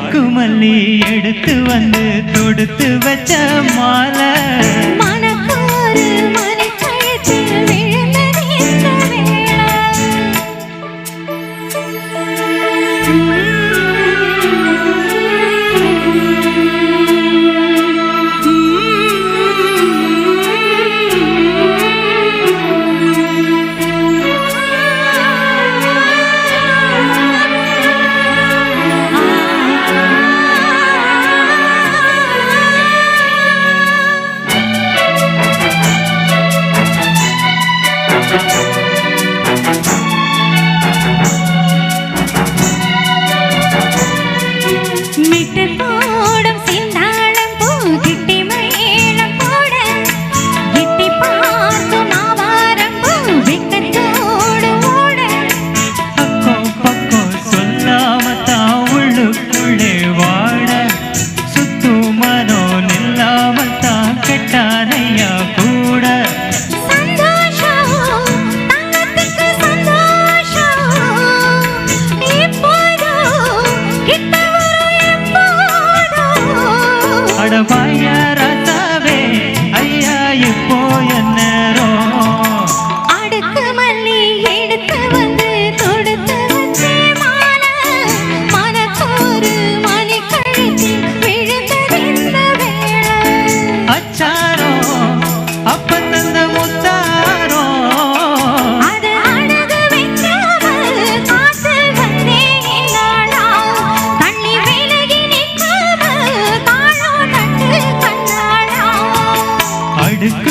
முத்துக்கு மல்லி எடுத்து வந்து தொடுத்து வச்ச மாலை. didn't